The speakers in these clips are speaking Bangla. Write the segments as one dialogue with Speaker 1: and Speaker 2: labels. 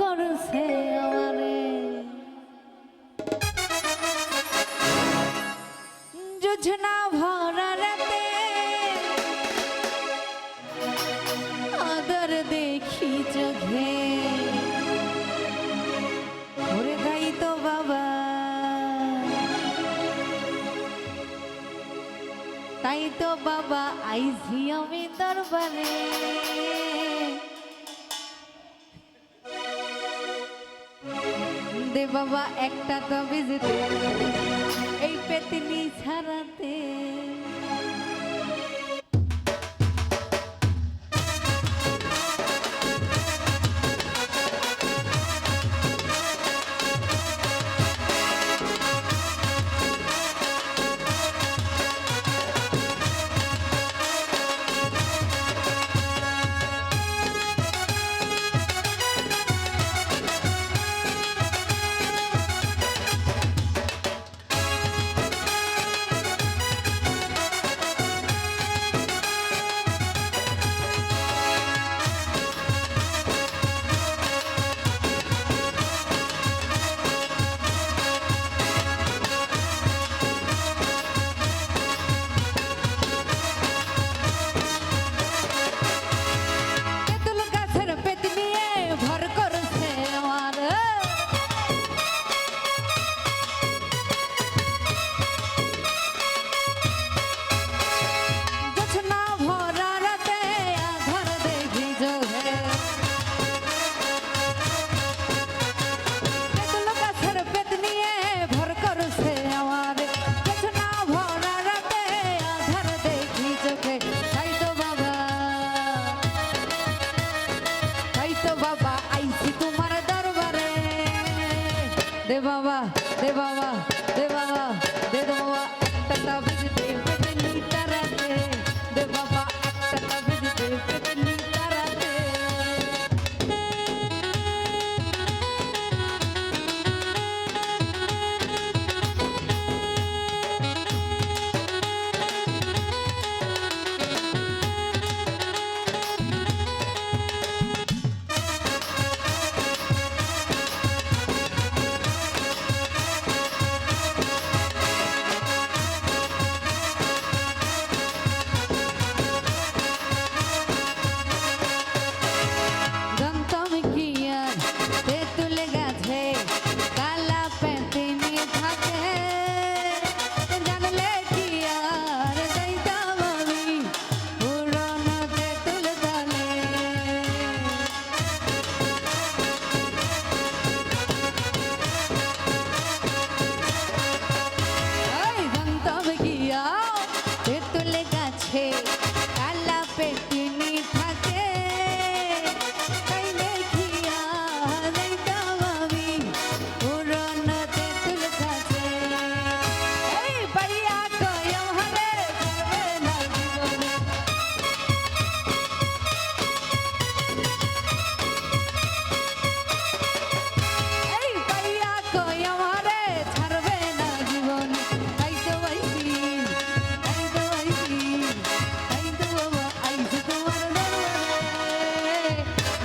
Speaker 1: করছে আমারে। যোজনা ভরা রাতে আদর দেখি চোখে। ওরে গাই তো বাবা। তাই তো বাবা, আইছি আমি দরবারে। দে বাবা একটা তবে যেতে এই পেতনি ছাড়াতে দে বাবা দে বাবা দে বাবা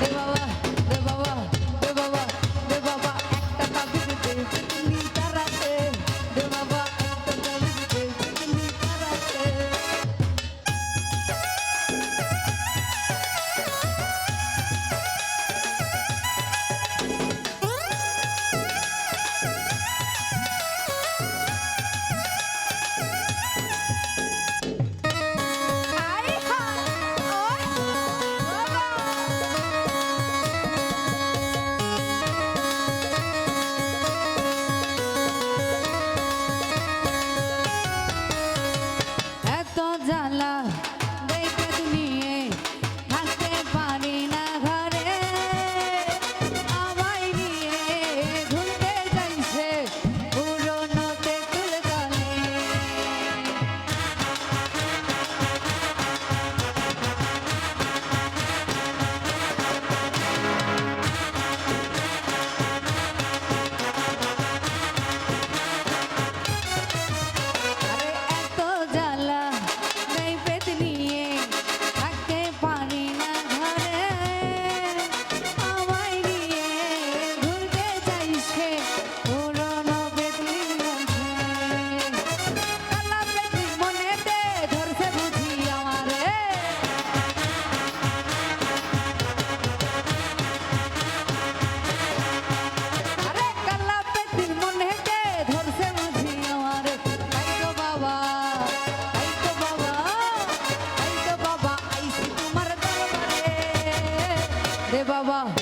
Speaker 1: দেবা baba.